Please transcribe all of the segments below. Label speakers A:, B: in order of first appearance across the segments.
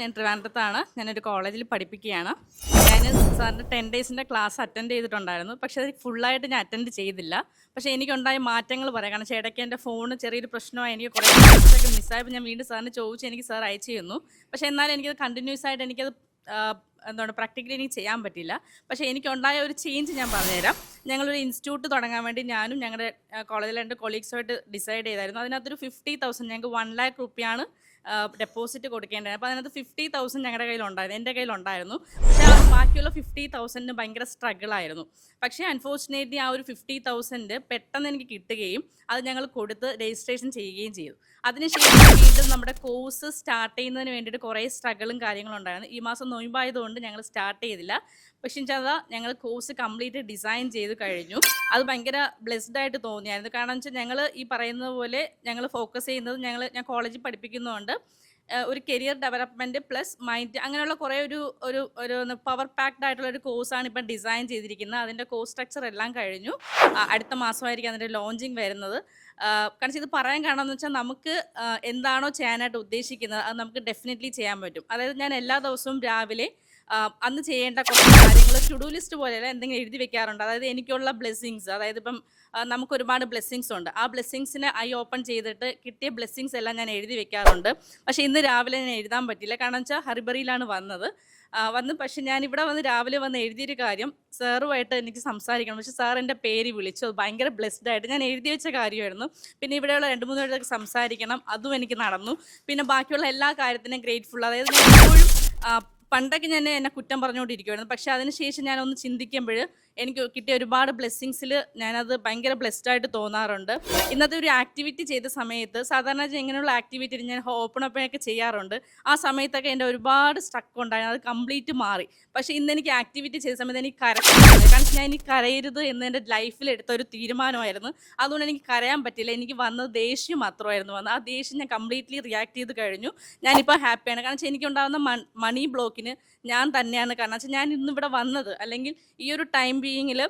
A: ഞാൻ ട്രിവാൻഡ്രത്താണ്. ഞാനൊരു കോളേജിൽ പഠിപ്പിക്കുകയാണ്. ഞാൻ സാറിന്റെ ടെൻ ഡേയ്സിന്റെ ക്ലാസ് അറ്റൻഡ് ചെയ്തിട്ടുണ്ടായിരുന്നു. പക്ഷെ അത് ഫുള്ളായിട്ട് ഞാൻ അറ്റൻഡ് ചെയ്തില്ല. പക്ഷേ എനിക്കുണ്ടായ മാറ്റങ്ങൾ പറയാം. കാരണം ചേട്ടയ്ക്ക് എന്റെ ഫോണ് ചെറിയൊരു പ്രശ്നമായി. എനിക്ക് കുറേ ഒക്കെ മിസ്സായപ്പോൾ ഞാൻ വീണ്ടും സാറിന് ചോദിച്ചു എനിക്ക് സാർ അയച്ചു തന്നു പക്ഷേ എന്നാലും എനിക്കത് കണ്ടിന്യൂസ് ആയിട്ട് എനിക്കത് എന്താണ് പ്രാക്ടിക്കലി എനിക്ക് ചെയ്യാൻ പറ്റില്ല പക്ഷേ എനിക്കുണ്ടായ ഒരു ചേഞ്ച് ഞാൻ പറഞ്ഞുതരാം. ഞങ്ങളൊരു ഇൻസ്റ്റിറ്റ്യൂട്ട് തുടങ്ങാൻ വേണ്ടി ഞാനും ഞങ്ങളുടെ കോളേജിലെ രണ്ട് കൊളീഗ്സുമായിട്ട് ഡിസൈഡ് ചെയ്തായിരുന്നു. അതിനകത്തൊരു ഫിഫ്റ്റി തൗസൻഡ് ഞങ്ങൾക്ക് വൺ ലാക്ക് റുപ്പിയാണ് ഡെപ്പോസിറ്റ് കൊടുക്കേണ്ടത് അപ്പോൾ അതിനകത്ത് ഫിഫ്റ്റി തൗസൻഡ് ഞങ്ങളുടെ കയ്യിലുണ്ടായിരുന്നു. എന്റെ കയ്യിലുണ്ടായിരുന്നു. പക്ഷേ ബാക്കിയുള്ള ഫിഫ്റ്റി തൗസൻഡിന് ഭയങ്കര സ്ട്രഗിൾ ആയിരുന്നു. പക്ഷേ അൺഫോർച്ചുനേറ്റ്ലി ആ ഒരു ഫിഫ്റ്റി തൗസൻഡ് പെട്ടെന്ന് എനിക്ക് കിട്ടുകയും അത് ഞങ്ങൾ കൊടുത്ത് രജിസ്ട്രേഷൻ ചെയ്യുകയും ചെയ്തു. അതിനുശേഷം വീണ്ടും നമ്മുടെ കോഴ്സ് സ്റ്റാർട്ട് ചെയ്യുന്നതിന് വേണ്ടിയിട്ട് കുറേ സ്ട്രഗിളും കാര്യങ്ങളും ഉണ്ടായിരുന്നു. ഈ മാസം നോയമ്പായതുകൊണ്ട് ഞങ്ങൾ സ്റ്റാർട്ട് ചെയ്തില്ല. പക്ഷേ വെച്ചാൽ ഞങ്ങൾ കോഴ്സ് കംപ്ലീറ്റ് ഡിസൈൻ ചെയ്ത് കഴിഞ്ഞു. അത് ഭയങ്കര ബ്ലെസ്ഡ് ആയിട്ട് തോന്നിയായിരുന്നു. കാരണം വെച്ചാൽ ഞങ്ങൾ ഈ പറയുന്നത് പോലെ ഞങ്ങൾ ഫോക്കസ് ചെയ്യുന്നത് ഞങ്ങൾ ഞാൻ കോളേജിൽ പഠിപ്പിക്കുന്നതുകൊണ്ട് ഒരു കരിയർ ഡെവലപ്മെന്റ് പ്ലസ് മൈൻഡ് അങ്ങനെയുള്ള കുറേ ഒരു ഒരു ഒരു പവർ പാക്ഡ് ആയിട്ടുള്ള ഒരു കോഴ്സാണ് ഇപ്പം ഡിസൈൻ ചെയ്തിരിക്കുന്നത്. അതിന്റെ കോഴ്സ് സ്ട്രക്ചർ എല്ലാം കഴിഞ്ഞു. അടുത്ത മാസമായിരിക്കും അതിന്റെ ലോഞ്ചിങ് വരുന്നത്. കാരണം ഇത് പറയാൻ കാണാമെന്ന് വെച്ചാൽ നമുക്ക് എന്താണോ ചെയ്യാനായിട്ട് ഉദ്ദേശിക്കുന്നത് അത് നമുക്ക് ഡെഫിനറ്റ്ലി ചെയ്യാൻ പറ്റും. അതായത് ഞാൻ എല്ലാ ദിവസവും രാവിലെ അന്ന് ചെയ്യേണ്ട കുറച്ച് കാര്യങ്ങൾ ഡു ലിസ്റ്റ് പോലെയല്ല എന്തെങ്കിലും എഴുതി വെക്കാറുണ്ട്. അതായത് എനിക്കുള്ള ബ്ലെസ്സിങ്സ് അതായത് ഇപ്പം നമുക്ക് ഒരുപാട് ബ്ലെസ്സിങ്സ് ഉണ്ട്. ആ ബ്ലെസ്സിങ്സിനെ ഐ ഓപ്പൺ ചെയ്തിട്ട് കിട്ടിയ ബ്ലെസ്സിങ്സ് എല്ലാം ഞാൻ എഴുതി വെക്കാറുണ്ട്. പക്ഷേ ഇന്ന് രാവിലെ ഞാൻ എഴുതാൻ പറ്റില്ല. കാരണം വെച്ചാൽ ഹറിബറിയിലാണ് വന്നത്. വന്ന് പക്ഷെ ഞാൻ ഇവിടെ വന്ന് രാവിലെ വന്ന് എഴുതിയൊരു കാര്യം സാറുമായിട്ട് എനിക്ക് സംസാരിക്കണം. പക്ഷെ സാർ എന്റെ പേര് വിളിച്ചു. അത് ഭയങ്കര ബ്ലെസ്ഡ് ആയിട്ട് ഞാൻ എഴുതി വെച്ച കാര്യമായിരുന്നു. പിന്നെ ഇവിടെയുള്ള രണ്ട് മൂന്ന് പേരൊക്കെ സംസാരിക്കണം. അതും എനിക്ക് നടന്നു. പിന്നെ ബാക്കിയുള്ള എല്ലാ കാര്യത്തിനും ഗ്രേറ്റ്ഫുൾ അതായത് എപ്പോഴും പണ്ടൊക്കെ ഞാൻ എന്നെ കുറ്റം പറഞ്ഞുകൊണ്ടിരിക്കുമായിരുന്നു പക്ഷെ അതിനുശേഷം ഞാനൊന്ന് ചിന്തിക്കുമ്പോൾ എനിക്ക് കിട്ടിയ ഒരുപാട് ബ്ലെസ്സിങ്സിൽ ഞാനത് ഭയങ്കര ബ്ലെസ്ഡ് ആയിട്ട് തോന്നാറുണ്ട്. ഇന്നത്തെ ഒരു ആക്ടിവിറ്റി ചെയ്ത സമയത്ത് സാധാരണ ഇങ്ങനെയുള്ള ആക്ടിവിറ്റി ഞാൻ ഓപ്പൺ ഒക്കെ ചെയ്യാറുണ്ട്. ആ സമയത്തൊക്കെ എന്റെ ഒരുപാട് സ്ട്രക്ക് ഉണ്ടായി അത് കംപ്ലീറ്റ് മാറി. പക്ഷേ ഇന്ന് എനിക്ക് ആക്ടിവിറ്റി ചെയ്ത സമയത്ത് എനിക്ക് കരച്ചില്ല കാരണം ഞാൻ എനിക്ക് കരയരുത് എന്ന് എന്റെ ലൈഫിൽ എടുത്ത ഒരു തീരുമാനമായിരുന്നു. അതുകൊണ്ട് എനിക്ക് കരയാൻ പറ്റില്ല. എനിക്ക് വന്നത് ദേഷ്യം മാത്രമായിരുന്നു. വന്നത് ആ ദേഷ്യം ഞാൻ കംപ്ലീറ്റ്ലി റിയാക്ട് ചെയ്ത് കഴിഞ്ഞു. ഞാനിപ്പോൾ ഹാപ്പിയാണ് കാരണം വെച്ചാൽ എനിക്കുണ്ടാകുന്ന മണി ബ്ലോക്കിന് ഞാൻ തന്നെയാണ്. കാരണം വെച്ചാൽ ഞാൻ ഇന്നിവിടെ വന്നത്. അല്ലെങ്കിൽ ഈ ഒരു ടൈം ബീയിങ്ങിൽ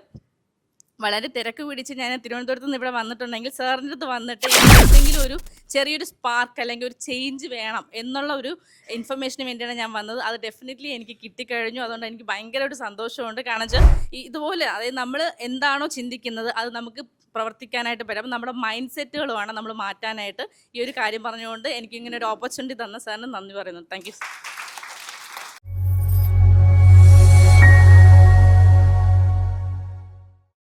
A: വളരെ തിരക്ക് പിടിച്ച് ഞാൻ തിരുവനന്തപുരത്ത് നിന്ന് ഇവിടെ വന്നിട്ടുണ്ടെങ്കിൽ സാറിന്റെ അടുത്ത് വന്നിട്ട് എന്തെങ്കിലും ഒരു ചെറിയൊരു സ്പാർക്ക് അല്ലെങ്കിൽ ഒരു ചേഞ്ച് വേണം എന്നുള്ള ഒരു ഇൻഫർമേഷന് വേണ്ടിയാണ് ഞാൻ വന്നത്. അത് ഡെഫിനറ്റ്ലി എനിക്ക് കിട്ടിക്കഴിഞ്ഞു. അതുകൊണ്ട് എനിക്ക് ഭയങ്കര ഒരു സന്തോഷമുണ്ട്. കാരണം വെച്ചാൽ ഇതുപോലെ അതായത് നമ്മൾ എന്താണോ ചിന്തിക്കുന്നത് അത് നമുക്ക് പ്രവർത്തിക്കാനായിട്ട് പറ്റും. അപ്പം നമ്മുടെ മൈൻഡ് സെറ്റുകൾ വേണം നമ്മൾ മാറ്റാനായിട്ട് ഈ ഒരു കാര്യം പറഞ്ഞുകൊണ്ട് എനിക്ക് ഇങ്ങനെ ഒരു ഓപ്പർച്യൂണിറ്റി തന്ന സാറിന് നന്ദി പറയുന്നു. Thank you